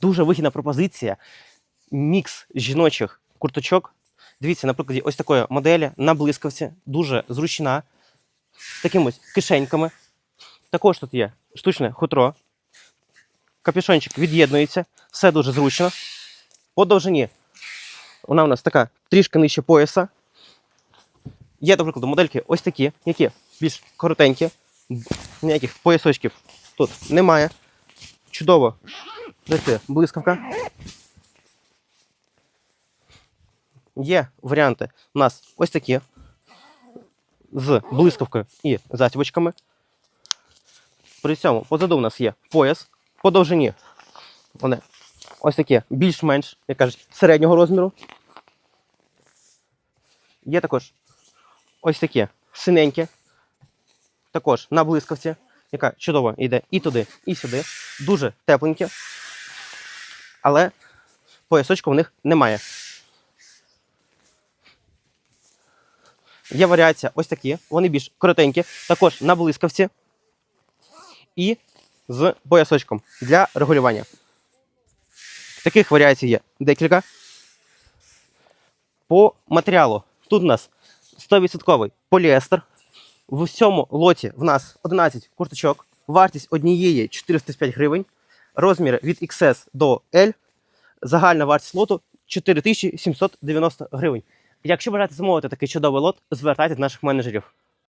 Дуже вигідна пропозиція. Мікс жіночих курточок. Дивіться, на прикладі ось такої моделі на блискавці, дуже зручна, з такими ось кишеньками. Також тут є штучне хутро. Капюшончик від'єднується, все дуже зручно. По довжині вона у нас така трішки нижче пояса. Є, до прикладу, модельки ось такі, які більш коротенькі, ніяких поясочків тут немає. Чудово. Дайте блискавка. Є варіанти у нас ось такі. З блискавкою і застібочками. При цьому позаду у нас є пояс. По довжині вони ось такі більш-менш, як кажуть, середнього розміру. Є також ось такі синенькі. Також на блискавці, яка чудово йде і туди, і сюди. Дуже тепленькі. Але поясочку в них немає. Є варіація ось такі, вони більш коротенькі, також на блискавці і з поясочком для регулювання. Таких варіацій є декілька. По матеріалу тут у нас 100% поліестер. В усьому лоті в нас 11 курточок. Вартість однієї 405 гривень. Розміри від XS до L. Загальна вартість лоту 4790 гривень. Якщо бажаєте замовити такий чудовий лот, звертайтеся до наших менеджерів.